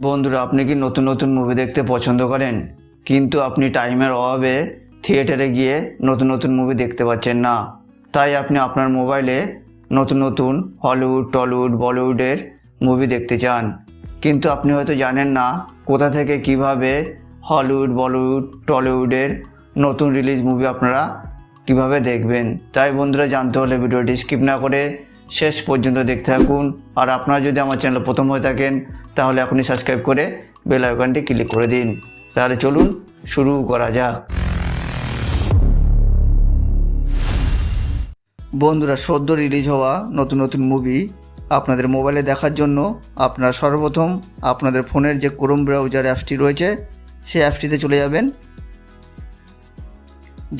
বন্ধুরা, আপনি কি নতুন নতুন মুভি দেখতে পছন্দ করেন? কিন্তু আপনি টাইমের অভাবে থিয়েটারে গিয়ে নতুন নতুন মুভি দেখতে পাচ্ছেন না। তাই আপনি আপনার মোবাইলে নতুন নতুন হলিউড টলিউড বলিউডের মুভি দেখতে চান। কিন্তু আপনি হয়তো জানেন না কোথা থেকে কীভাবে হলিউড বলিউড টলিউডের নতুন রিলিজ মুভি আপনারা কীভাবে দেখবেন। তাই বন্ধুরা, জানতে হলে ভিডিওটি স্কিপ না করে শেষ পর্যন্ত দেখতে থাকুন। আর আপনারা যদি আমার চ্যানেল প্রথম হয়ে থাকেন, তাহলে এখনই সাবস্ক্রাইব করে বেল আইকনটি ক্লিক করে দিন। তাহলে চলুন শুরু করা যাক। বন্ধুরা, সদ্য রিলিজ হওয়া নতুন নতুন মুভি আপনাদের মোবাইলে দেখার জন্য আপনারা সর্বপ্রথম আপনাদের ফোনের যে ক্রোম ব্রাউজার অ্যাপসটি রয়েছে, সেই অ্যাপসটিতে চলে যাবেন।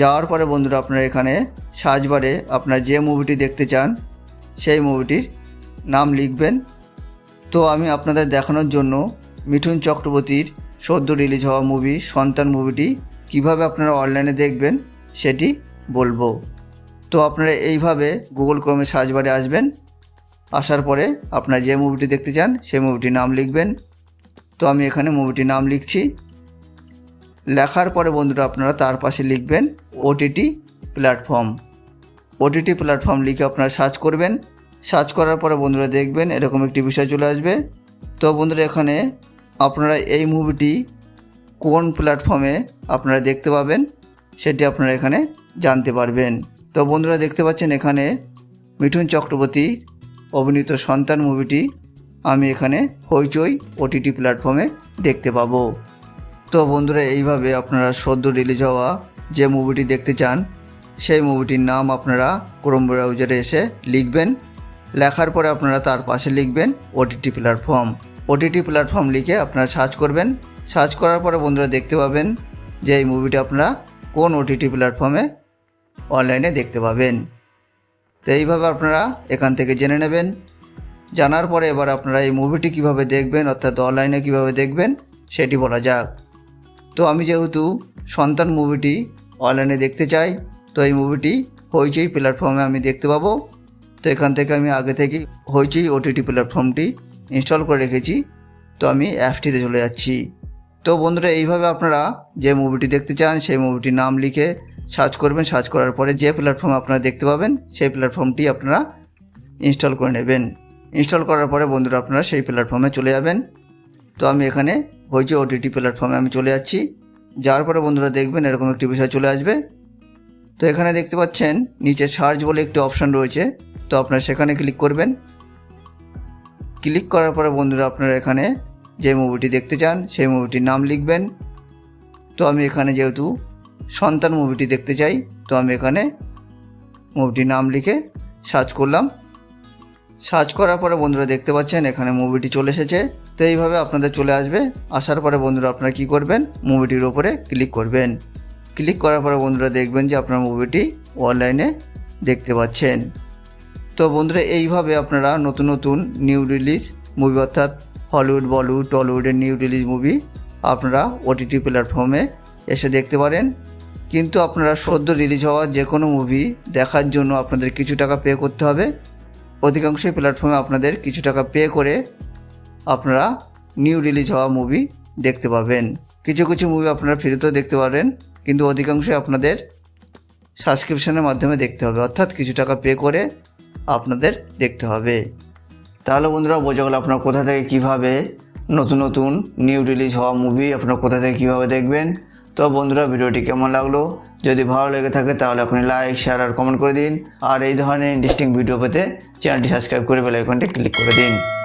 যাওয়ার পরে বন্ধুরা, আপনারা এখানে সার্চ বারে আপনারা যে মুভিটি দেখতে চান সেই মুভিটির নাম লিখবেন। তো আমি আপনাদের দেখানোর জন্য মিঠুন চক্রবর্তীর সদ্য রিলিজ হওয়া মুভি সন্তান মুভিটি কীভাবে আপনারা অনলাইনে দেখবেন সেটি বলব। তো আপনারা এইভাবে গুগল ক্রমে সার্চ বারে আসবেন। আসার পরে আপনারা যে মুভিটি দেখতে চান, সেই মুভিটির নাম লিখবেন। তো আমি এখানে মুভিটির নাম লিখছি। লেখার পরে বন্ধুরা আপনারা তার পাশে লিখবেন ওটিটি প্ল্যাটফর্ম ওটিটি প্ল্যাটফর্ম লিখে আপনারা সার্চ করবেন। সার্চ করার পরে বন্ধুরা দেখবেন এরকম একটি বিষয় চলে আসবে। তো বন্ধুরা এখানে আপনারা এই মুভিটি কোন প্ল্যাটফর্মে আপনারা দেখতে পাবেন, সেটি আপনারা এখানে জানতে পারবেন। তো বন্ধুরা দেখতে পাচ্ছেন এখানে মিঠুন চক্রবর্তী অভিনীত সন্তান মুভিটি আমি এখানে হইচই ওটিটি প্ল্যাটফর্মে দেখতে পাবো। তো বন্ধুরা এইভাবে আপনারা সদ্য রিলিজ হওয়া যে মুভিটি দেখতে চান, সেই মুভিটির নাম আপনারা ক্রোম ব্রাউজারে এসে লিখবেন। লেখার পরে আপনারা তার পাশে লিখবেন ওটিটি প্ল্যাটফর্ম ওটিটি প্ল্যাটফর্ম লিখে আপনারা সার্চ করবেন। সার্চ করার পরে বন্ধুরা দেখতে পাবেন যে এই মুভিটি আপনারা কোন ওটিটি প্ল্যাটফর্মে অনলাইনে দেখতে পাবেন। তো এইভাবে আপনারা এখান থেকে জেনে নেবেন। জানার পরে এবার আপনারা এই মুভিটি কীভাবে দেখবেন, অর্থাৎ অনলাইনে কীভাবে দেখবেন, সেটি বলা যাক। তো আমি যেহেতু সন্তান মুভিটি অনলাইনে দেখতে চাই, তো এই মুভিটি হইচই প্ল্যাটফর্মে আমি দেখতে পাবো। তো এখান থেকে আমি আগে থেকে হইচই ওটিটি প্ল্যাটফর্মটি ইনস্টল করে রেখেছি। তো আমি অ্যাপটিতে চলে যাচ্ছি। তো বন্ধুরা, এইভাবে আপনারা যে মুভিটি দেখতে চান, সেই মুভিটির নাম লিখে সার্চ করবেন। সার্চ করার পরে যে প্ল্যাটফর্ম আপনারা দেখতে পাবেন, সেই প্ল্যাটফর্মটি আপনারা ইনস্টল করে নেবেন। ইনস্টল করার পরে বন্ধুরা, আপনারা সেই প্ল্যাটফর্মে চলে যাবেন। তো আমি এখানে হয়েছে ওটিটি প্ল্যাটফর্মে আমি চলে যাচ্ছি। যাওয়ার পরে বন্ধুরা দেখবেন এরকম একটি বিষয় চলে আসবে। তো এখানে দেখতে পাচ্ছেন, নিচে সার্চ বলে একটি অপশান রয়েছে। তো আপনারা সেখানে ক্লিক করবেন। ক্লিক করার পরে বন্ধুরা আপনারা এখানে যে মুভিটি দেখতে চান, সেই মুভিটির নাম লিখবেন। তো আমি এখানে যেহেতু সন্তান মুভিটি দেখতে চাই, তো আমি এখানে মুভিটির নাম লিখে সার্চ করলাম। সার্চ করার পরে বন্ধুরা দেখতে পাচ্ছেন, এখানে মুভিটি চলে এসেছে। তো এইভাবে আপনাদের চলে আসবে। আসার পরে বন্ধুরা আপনারা কি করবেন? মুভিটির ওপরে ক্লিক করবেন। ক্লিক করার পরে বন্ধুরা দেখবেন যে আপনার মুভিটি অনলাইনে দেখতে পাচ্ছেন। তো বন্ধুরা, এইভাবে আপনারা নতুন নতুন নিউ রিলিজ মুভি অর্থাৎ হলিউড বলিউড টলিউডের নিউ রিলিজ মুভি আপনারা ওটিটি প্ল্যাটফর্মে এসে দেখতে পারেন। কিন্তু আপনারা সদ্য রিলিজ হওয়া যে কোনো মুভি দেখার জন্য আপনাদের কিছু টাকা পে করতে হবে। অধিকাংশই প্ল্যাটফর্মে আপনাদের কিছু টাকা পে করে আপনারা নিউ রিলিজ হওয়া মুভি দেখতে পাবেন। কিছু কিছু মুভি আপনারা ফ্রিতেও দেখতে পারেন, কিন্তু অধিকাংশই আপনাদের সাবস্ক্রিপশনের মাধ্যমে দেখতে হবে। অর্থাৎ কিছু টাকা পে করে আপনাদের দেখতে হবে। তাহলে বন্ধুরা, বোঝা গেল আপনারা কোথা থেকে কীভাবে নতুন নতুন নিউ রিলিজ হওয়া মুভি আপনারা কোথা থেকে কীভাবে দেখবেন। তো বন্ধুরা, ভিডিওটি কেমন লাগল? যদি ভালো লেগে থাকে তাহলে এখনই লাইক শেয়ার আর কমেন্ট করে দিন। আর এই ধরনের ইন্টারেস্টিং ভিডিও পেতে চ্যানেলটি সাবস্ক্রাইব করে বেল আইকনটি ক্লিক করে দিন।